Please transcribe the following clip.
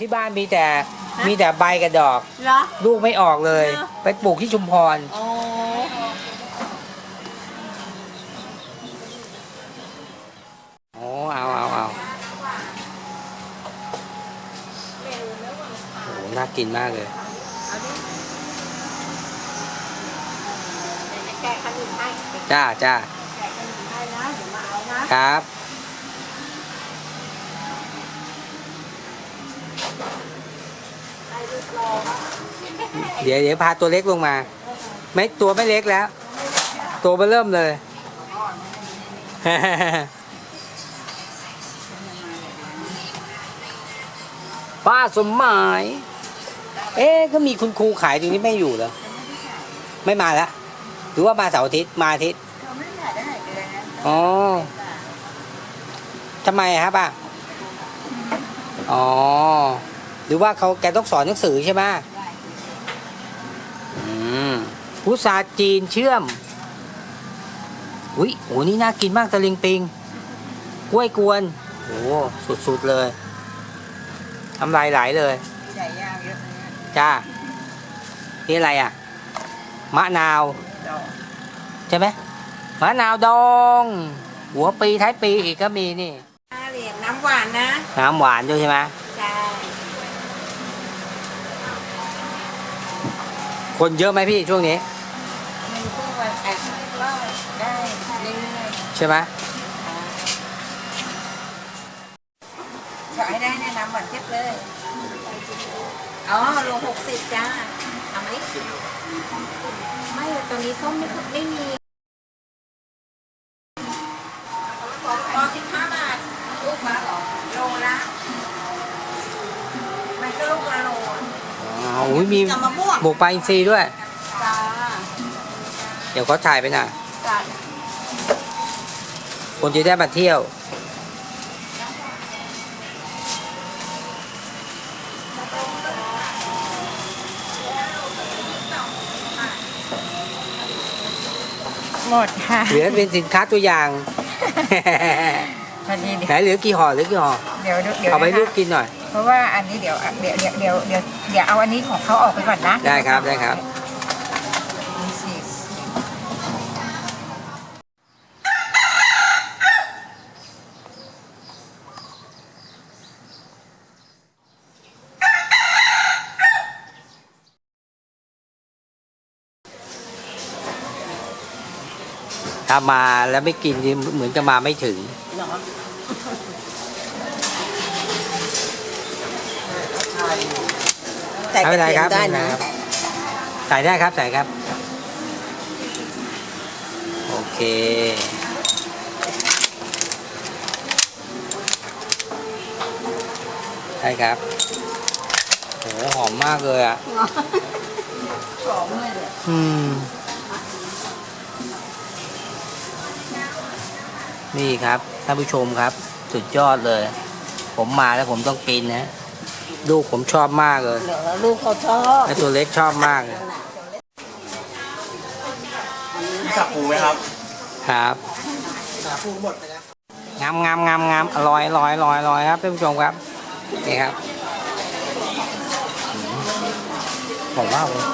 ที่บ้านมีแต่มีแต่ใบกับดอก เหรอ ลูกไม่ออกเลย เหรอ ไปปลูกที่ชุมพร โอ้โอ้เอาเอาเอาโอ้น่ากินมากเลยเอาดิเดี๋ยวจะแกะขนมให้แกะจ้าจ้าขนมให้นะเดี๋ยวมาเอานะครับ เดี๋ยวเดี๋ยวพาตัวเล็กลงมา ไม่ตัวไม่เล็กแล้ว ตัวเบอเริ่มเลย ป้าสมหมาย เอ๊ะก็มีคุณครูขายตรงนี้ไม่อยู่เหรอ ไม่มาแล้ว หรือว่ามาเสาร์อาทิตย์ มาอาทิตย์เขาไม่ขายได้เดือนนะอ๋อทำไมครับป้า อ๋อ หรือว่าเขาแกต้องสอนหนังสือใช่ไหม มพุทราจีนเชื่อม อุ้ยโหนี่น่ากินมากตะลิงปิง กล้วยกวนโอ้สุดๆเลยทำลายไหลเลย ใหญ่ยาวเยอะเลยนะจ้า นี่อะไรอะ มะนาวดอกใช่ไหมมะนาวดอง หัวปีท้ายปีอีกก็มีนี่ห้าเหรียญน้ำหวานนะ น้ำหวานด้วยใช่ไหม คนเยอะไหมพี่ช่วงนี้มีพวกวันแอบก็ได้เรื่อยใช่ไหมๆขอให้ได้แนะนำหวานเทียบเลย อ๋อโลหกสิบจ้า เอาไหมไม่ตอนนี้ส้มไม่ค่อไม่มีพอสิบห้าบาทลูกมาหรอโลละมันก็ลูกละโลอะ อ๋ออุ้ยมีจะมะม่วงบุกปลาอินทรีด้วย จ้าเดี๋ยวเขาถ่ายไปหน่อยจ้าคนจะได้มาเที่ยว หมดค่ะเหลือเป็นสินค้าตัวอย่าง พอดีเดี๋ยวไหนเหลือกี่ห่อเหลือกี่ห่อเดี๋ยวเดี๋ยวเอาไปนะคะลูกกินหน่อย เพราะว่าอันนี้เดี๋ยวเดี๋ยวเดี๋ยวเดี๋ยวเดี๋ยวเดี๋ยวเอาอันนี้ของเขาออกไปก่อนนะได้ครับได้ครับ มีสิถ้ามาแล้วไม่กินนี่เหมือนจะมาไม่ถึงแต่กไม่ระ เป็นไรเทียครัมบได้ไม่เป็นไรนะครับใส่ได้ครับใส่ครับ โอเคใช่ครับโหหอมมากเลยอะหอมเลยเดี๋ยวอืม นี่ครับท่านผู้ชมครับ สุดยอดเลย ผมมาแล้วผมต้องกินนะ ลูกผมชอบมากเลยเหลือลูกเขาชอบไอตัวเล็กชอบมากเลยรู้จักปูไหมครับ ครับหาปูหมดไปแล้วงามงามงามงามอร่อยอร่อยอร่อยอร่อยครับท่านผู้ชมครับนี่ครับอืมหอมมากเลย